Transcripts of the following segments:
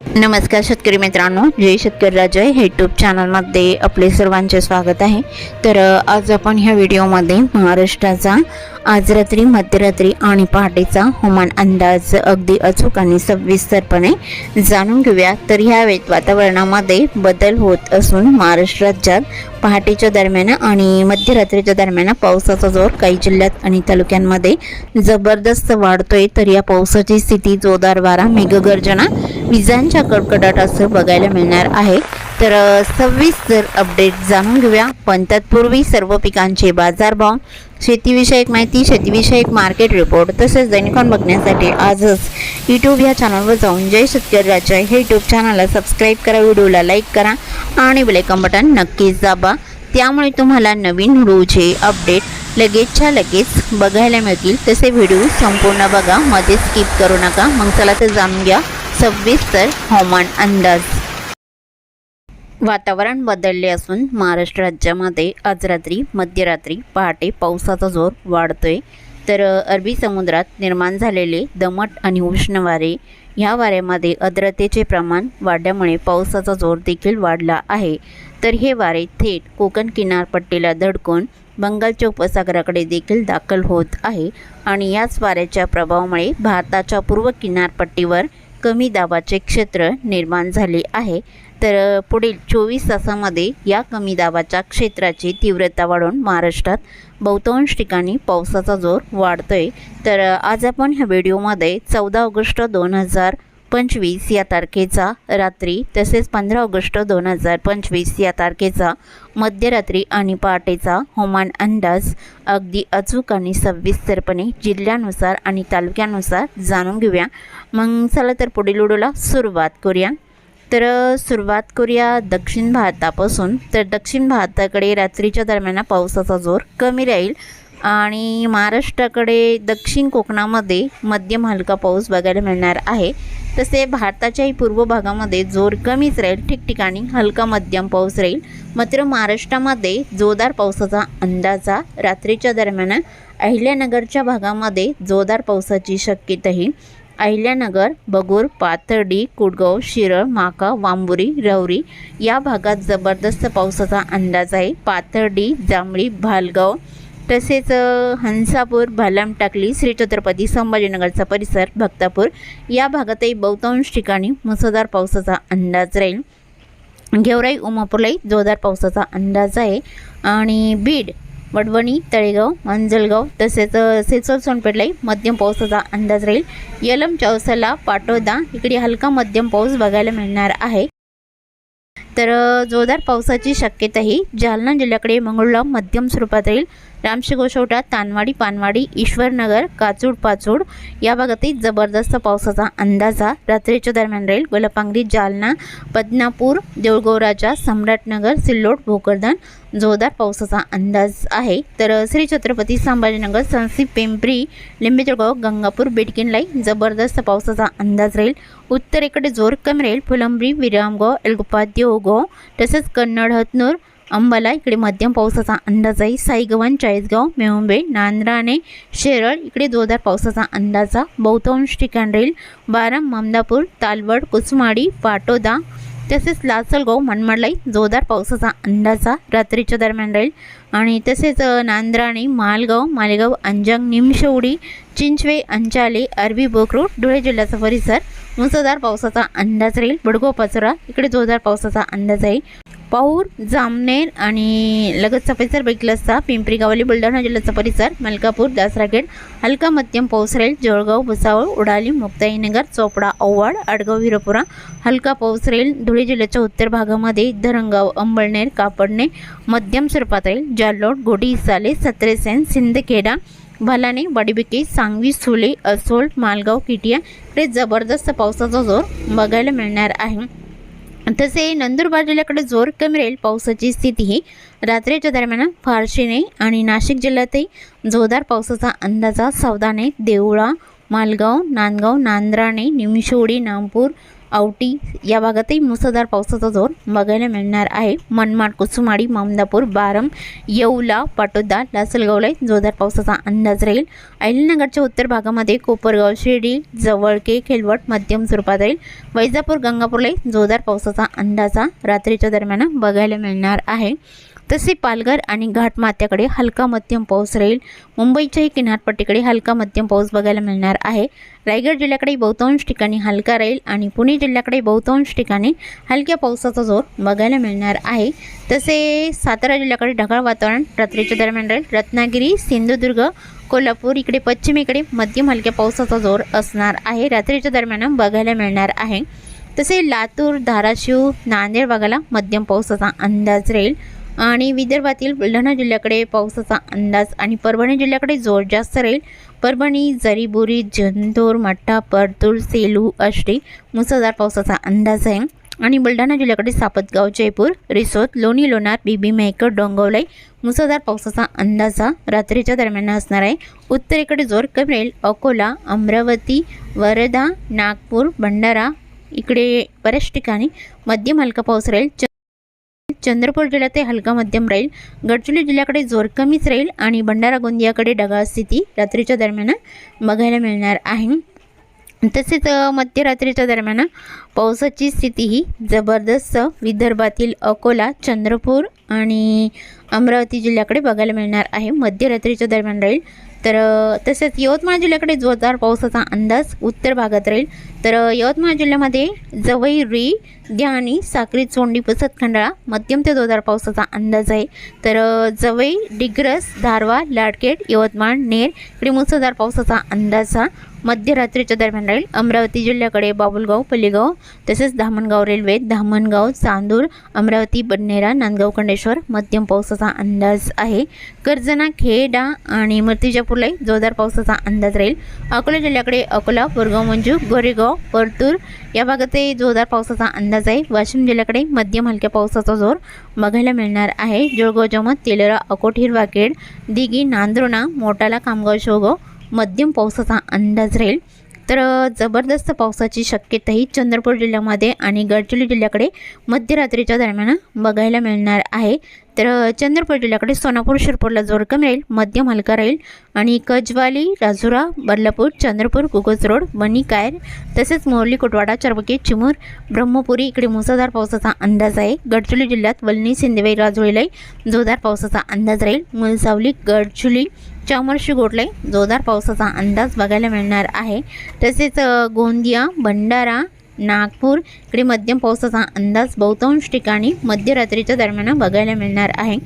नमस्कार शेतकरी मित्रांनो जय शेतकरी राजा हे यूट्यूब चॅनलमध्ये आपले सर्वांचे स्वागत आहे. तर आज आपण ह्या व्हिडिओमध्ये महाराष्ट्राचा आज रात्री मध्यरात्री आणि पहाटेचा हवामान अंदाज अगदी अचूक आणि सविस्तरपणे जाणून घेऊया. तर ह्या वातावरणामध्ये बदल होत असून महाराष्ट्र राज्यात पहाटेच्या दरम्यान आणि मध्यरात्रीच्या दरम्यान पावसाचा जोर काही जिल्ह्यात आणि तालुक्यांमध्ये जबरदस्त वाढतोय. तर या पावसाची स्थिती जोरदार वारा मेघगर्जना विजांच्या कडकडाटासह बघायला मिळणार आहे. तर सव्वीस जर अपडेट जाणून घेऊया. पण तत्पूर्वी सर्व पिकांचे बाजारभाव शेतीविषयक माहिती शेतीविषयक मार्केट रिपोर्ट तसेच दैनिकॉन बघण्यासाठी आजच यूट्यूब या चॅनलवर जाऊन जय शेतकरी राजा हे यूट्यूब चॅनलला सबस्क्राईब करा व्हिडिओला लाईक करा आणि बेलायकॉन बटन नक्कीच दाबा. त्यामुळे तुम्हाला नवीन व्हिडिओचे अपडेट लगेचच्या लगेच बघायला मिळतील. तसे व्हिडिओ संपूर्ण बघा मध्ये स्किप करू नका. मग चला तर जाणून घ्या. सविस्तर हवामान अंदाज. वातावरण बदलले असून महाराष्ट्र राज्यामध्ये आज रात्री मध्यरात्री पहाटे पावसाचा जोर वाढतोय. तर अरबी समुद्रात निर्माण झालेले दमट आणि उष्ण वारे ह्या वाऱ्यामध्ये आर्द्रतेचे प्रमाण वाढल्यामुळे पावसाचा जोर देखील वाढला आहे. तर हे वारे थेट कोकण किनारपट्टीला धडकून बंगालच्या उपसागराकडे देखील दाखल होत आहे. आणि याच वाऱ्याच्या प्रभावामुळे भारताच्या पूर्व किनारपट्टीवर कमी दाबाचे क्षेत्र निर्माण झाले आहे. तर पुढील चोवीस तासामध्ये या कमी दाबाच्या क्षेत्राची तीव्रता वाढून महाराष्ट्रात बहुतांश ठिकाणी पावसाचा जोर वाढतोय. तर आज आपण ह्या व्हिडिओमध्ये चौदा ऑगस्ट दोन हजार पंचवीस या तारखेचा रात्री तसेच पंधरा ऑगस्ट दोन हजार पंचवीस या तारखेचा मध्यरात्री आणि पहाटेचा हवामान अंदाज अगदी अचूक आणि सविस्तरपणे जिल्ह्यानुसार आणि तालुक्यानुसार जाणून घेऊया. मग चला तर पुढील व्हिडिओला सुरुवात करूया. तर सुरुवात करूया दक्षिण भारतापासून. तर दक्षिण भारताकडे रात्रीच्या दरम्यान पावसाचा जोर कमी राहील. आणि महाराष्ट्राकडे दक्षिण कोकणामध्ये मध्यम हलका पाऊस बघायला मिळणार आहे. तसे भारताच्याही पूर्व भागामध्ये जोर कमीच राहील. ठिकठिकाणी हलका मध्यम पाऊस राहील. मात्र महाराष्ट्रामध्ये जोरदार पावसाचा अंदाजा रात्रीच्या दरम्यान अहिल्यानगरच्या भागामध्ये जोरदार पावसाची शक्यताही अहिल्यानगर बगूर पाथर्डी कुडगाव शिरळ माका वांबुरी रवरी या भागात जबरदस्त पावसाचा अंदाज आहे. पाथर्डी जांभळी भालगाव तसेच हंसापूर भालाम टाकली श्री छत्रपती संभाजीनगरचा परिसर भक्तापूर. या भागातही बहुतांश ठिकाणी मुसळधार पावसाचा अंदाज राहील. गेवराई उमापूरलाही जोरदार पावसाचा अंदाज आहे. आणि बीड वडवणी तळेगाव मांजलगाव तसेच सेसोल सोनपेठलाही मध्यम पावसाचा अंदाज राहील. यलम चौसाला पाटोदा इकडे हलका मध्यम पाऊस बघायला मिळणार आहे. तर जोरदार पावसाची शक्यताही जालना जिल्ह्याकडे मंगळूरला मध्यम स्वरूपात राहील. रामशिगोशोटा तानवाडी पानवाडी ईश्वरनगर काचूड पाचूड या भागातही जबरदस्त पावसाचा अंदाजा रात्रीच्या दरम्यान राहील. गोलपांगरी जालना बदनापूर देऊळगाव राजा सम्राटनगर सिल्लोड भोकरदान जोरदार पावसाचा अंदाज आहे. तर श्री छत्रपती संभाजीनगर सनसी पिंपरी लिंबेजळगाव गंगापूर बेटकिनलाई जबरदस्त पावसाचा अंदाज राहील. उत्तरेकडे जोर कमी राहील. फुलंब्री विरामगाव एलगुपा देवगाव तसेच कन्नड हतनूर अंबाला इकडे मध्यम पावसाचा अंदाज आहे. साईगवन चाळीसगाव मेहुंबे नांद्राणे शेरळ इकडे जोरदार पावसाचा अंदाजा बहुतांश ठिकाण राहील. बाराम ममदापूर तालवड कुसमाडी पाटोदा तसेच लासलगाव मनमाडलाही जोरदार पावसाचा अंदाजा रात्रीच्या दरम्यान राहील. आणि तसेच अ, नांद्राणे मालगाव मालेगाव अंजंग निमशेवडी चिंचवे अंचाले अरबी बोकरूड धुळे जिल्ह्याचा परिसर मुसळधार पावसाचा अंदाज राहील. बडगाव पाचोरा इकडे जोरदार पावसाचा अंदाज आहे. पाऊर जामनेर आणि लगतचा परिसर बघितला असता. पिंपरी गावली बुलढाणा जिल्ह्याचा परिसर मलकापूर दासरागेड हलका मध्यम पाऊस राहील जळगाव भुसावळ उडाली मुक्ताईनगर चोपडा ओवाड आडगाव हिरपुरा हलका पाऊस राहील धुळे जिल्ह्याच्या उत्तर भागामध्ये धरणगाव अंबळनेर कापडणे मध्यम स्वरूपात राहील जालोड गोडी इसाले सत्रेसेन सिंदखेडा भलाने वाडीबिके सांगवी सुले असोल मालगाव किटिया हे जबरदस्त पावसाचा जोर बघायला मिळणार आहे. तसे नंदुरबार जिल्ह्याकडे जोर कमी राहील पावसाची स्थितीही. रात्रीच्या दरम्यान फारशी नाही आणि नाशिक जिल्ह्यातही जोरदार पावसाचा अंदाजा सावधाने देवळा मालगाव नांदगाव नांद्राणे निमशोडी नागपूर औटी या भागातही मुसळधार पावसाचा जोर बघायला मिळणार आहे. मनमाड कुसुमाडी मामदापूर बारम येवला पाटोदा लासलगावला जोरदार पावसाचा अंदाज राहील. अहिल्यानगरच्या उत्तर भागामध्ये कोपरगाव शिर्डी जवळके खेलवट मध्यम स्वरूपात राहील. वैजापूर गंगापूरला जोरदार पावसाचा अंदाजा रात्रीच्या दरम्यान बघायला मिळणार आहे. तसे पालघर आणि घाटमाथ्याकडे हलका मध्यम पाऊस राहील. मुंबईच्याही किनारपट्टीकडे हलका मध्यम पाऊस बघायला मिळणार आहे. रायगड जिल्ह्याकडे बहुतांश ठिकाणी हलका राहील आणि पुणे जिल्ह्याकडे बहुतांश ठिकाणी हलक्या पावसाचा जोर बघायला मिळणार आहे. तसे सातारा जिल्ह्याकडे ढगाळ वातावरण रात्रीच्या दरम्यान राहील. रत्नागिरी सिंधुदुर्ग कोल्हापूर इकडे पश्चिमेकडे मध्यम हलक्या पावसाचा जोर असणार आहे. रात्रीच्या दरम्यान बघायला मिळणार आहे. तसे लातूर धाराशिव नांदेड भागाला मध्यम पावसाचा अंदाज राहील. आणि विदर्भातील बुलढाणा जिल्ह्याकडे पावसाचा अंदाज आणि परभणी जिल्ह्याकडे जोर जास्त राहील. परभणी जरीबुरी जंतूर मठ्ठा परतूर सेलू आष्टी मुसळधार पावसाचा अंदाज आहे. आणि बुलढाणा जिल्ह्याकडे सापतगाव जयपूर रिसोद लोणी लोणार बीबी मेहकर डोंगवलाई मुसळधार पावसाचा अंदाजा रात्रीच्या दरम्यान असणार आहे. उत्तरेकडे जोर कमी राहील. अकोला अमरावती वर्धा नागपूर भंडारा इकडे बऱ्याच ठिकाणी मध्यम हलका पाऊस राहील. च- चंद्रपूर जिल्ह्यात हलका मध्यम राहील. गडचिरोली जिल्ह्याकडे जोर कमीच राहील आणि भंडारा गोंदियाकडे ढगाळ स्थिती रात्रीच्या दरम्यान बघायला मिळणार आहे. तसेच मध्यरात्रीच्या दरम्यान पावसाची स्थिती ही जबरदस्त. विदर्भातील अकोला चंद्रपूर आणि अमरावती जिल्ह्याकडे बघायला मिळणार आहे. मध्यरात्रीच्या दरम्यान राहील. तर तसेच यवतमाळ जिल्ह्याकडे जोरदार पावसाचा अंदाज उत्तर भागात राहील. तर यवतमाळ जिल्ह्यामध्ये जवई री ध्यानी साक्री चोंडी पुसत खंडाळा मध्यम ते जोरदार पावसाचा अंदाज आहे. तर जवई डिग्रस धारवा लाडकेट यवतमाळ नेर इकडे मुसळधार पावसाचा अंदाज हा मध्यरात्रीच्या दरम्यान राहील. अमरावती जिल्ह्याकडे बाबुलगाव पलीगाव तसेच धामणगाव रेल्वे धामणगाव चांदूर अमरावती बडनेरा नांदगाव खंडेश्वर मध्यम पावसाचा अंदाज आहे. कर्जना खेडा आणि मूर्तिजापूरलाही जोरदार पावसाचा अंदाज राहील. अकोला जिल्ह्याकडे अकोला बोरगाव मंजू गोरेगाव परतूर या भागातही जोरदार पावसाचा अंदाज आहे. वाशिम जिल्ह्याकडे मध्यम हलक्या पावसाचा जोर बघायला मिळणार आहे. जळगाव जमत तेलेरा अकोट हिरवाखेड दिघी नांद्रोणा मोटाला कामगाव शोगाव मध्यम पावसाचा अंदाज राहील. तर जबरदस्त पावसाची शक्यताही चंद्रपूर जिल्ह्यामध्ये आणि गडचिरोली जिल्ह्याकडे मध्यरात्रीच्या दरम्यान बघायला मिळणार आहे. तर चंद्रपूर जिल्ह्याकडे सोनापूर शिरपूरला जोर कमी राहील मध्यम हलका राहील आणि कजवाली राजुरा बदलापूर चंद्रपूर कुगज रोड बनी कायर तसेच मोरली कुटवाडा चरबकी चिमूर ब्रह्मपुरी इकडे मुसळधार पावसाचा अंदाज आहे. गडचिरोली जिल्ह्यात वलनी सिंदेवाई राजोळीलाही जोरदार पावसाचा अंदाज राहील. मुलसावली गडचिरोली चामर्शी गोटले जोरदार पावसाचा अंदाज बघायला मिळणार आहे. तसेच गोंदिया भंडारा नागपूर इकडे मध्यम पावसाचा अंदाज बहुतांश ठिकाणी मध्यरात्रीच्या दरम्यान बघायला मिळणार आहे.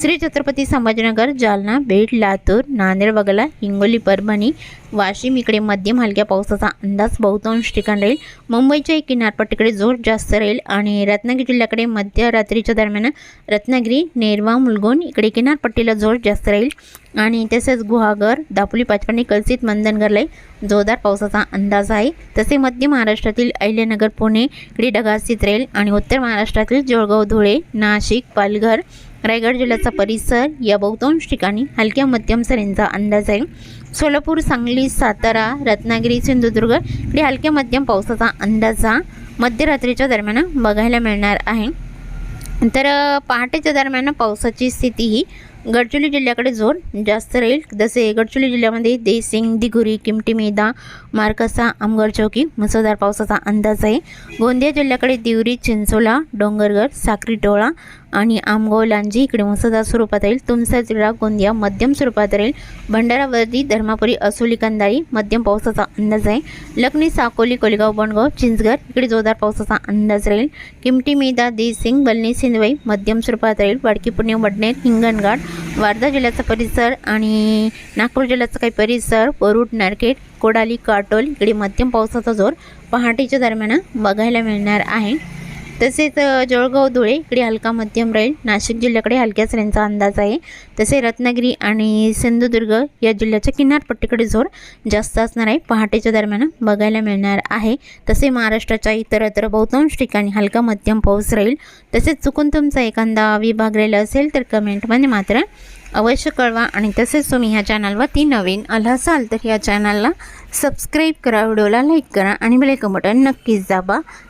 श्री छत्रपती संभाजीनगर जालना बीड लातूर नांदेड वगळा हिंगोली परभणी वाशिम इकडे मध्यम हलक्या पावसाचा अंदाज बहुतांश ठिकाण राहील. मुंबईच्या किनारपट्टीकडे जोर जास्त राहील आणि रत्नागिरी जिल्ह्याकडे मध्यरात्रीच्या दरम्यान रत्नागिरी नेरवा मुलगोन इकडे किनारपट्टीला जोर जास्त राहील. आणि तसेच गुहागर दापोली पाचपणी कलसित मंदनगरलाही जोरदार पावसाचा अंदाज आहे. तसे मध्य महाराष्ट्रातील अहिल्यानगर पुणे इकडे ढगास्थित राहील आणि उत्तर महाराष्ट्रातील जळगाव धुळे नाशिक पालघर रायगड जिल्ह्याचा परिसर या बहुतांश ठिकाणी हलक्या मध्यम सरींचा अंदाज आहे. सोलापूर सांगली सातारा रत्नागिरी सिंधुदुर्ग इकडे हलक्या मध्यम पावसाचा अंदाज हा मध्यरात्रीच्या दरम्यान बघायला मिळणार आहे. तर पहाटेच्या दरम्यान पावसाची स्थिती ही गडचिरोली जिल्ह्याकडे जोर जास्त राहील. जसे गडचिरोली जिल्ह्यामध्ये देसिंग दिघुरी किमटी मेदा मार्कसा आमगड चौकी मुसळधार पावसाचा अंदाज आहे. गोंदिया जिल्ह्याकडे दिवरी चिंचोला डोंगरगड साक्री टोळा आणि आमगाव लांजी इकडे मुसळधार स्वरूपात राहील. तुमचा जिल्हा गोंदिया मध्यम स्वरूपात राहील. भंडारावर्दी धर्मापुरी असोली कंदारी मध्यम पावसाचा अंदाज आहे. लखनी साकोली कोलगाव बनगाव चिंचगड इकडे जोरदार पावसाचा अंदाज राहील. किमटी मेदा देसिंग बलनी सिंधवाई मध्यम स्वरूपात राहील. वाडकी पुणे वडनेर हिंगणघाट वर्धा जिल्ह्याचा परिसर आणि नागपूर जिल्ह्याचा काही परिसर वरुड नारकेट कोडाली काटोल इकडे मध्यम पावसाचा जोर पहाटेच्या दरम्यान बघायला मिळणार आहे. तसेच जळगाव धुळे इकडे हलका मध्यम राहील नाशिक जिल्ह्याकडे हलक्या सरींचा अंदाज आहे. तसे रत्नागिरी आणि सिंधुदुर्ग या जिल्ह्याच्या किनारपट्टीकडे जोर जास्त असणार आहे. पहाटेच्या दरम्यान बघायला मिळणार आहे. तसे महाराष्ट्राच्या इतरत्र बहुतांश ठिकाणी हलका मध्यम पाऊस राहील. तसेच चुकून तुमचा एखादा विभाग राहिला असेल तर कमेंटमध्ये मात्र अवश्य कळवा. आणि तसेच तुम्ही ह्या चॅनलवरती नवीन आला असाल तर ह्या चॅनलला सबस्क्राईब करा. व्हिडिओला लाईक करा. आणि बेल बटन नक्कीच दाबा.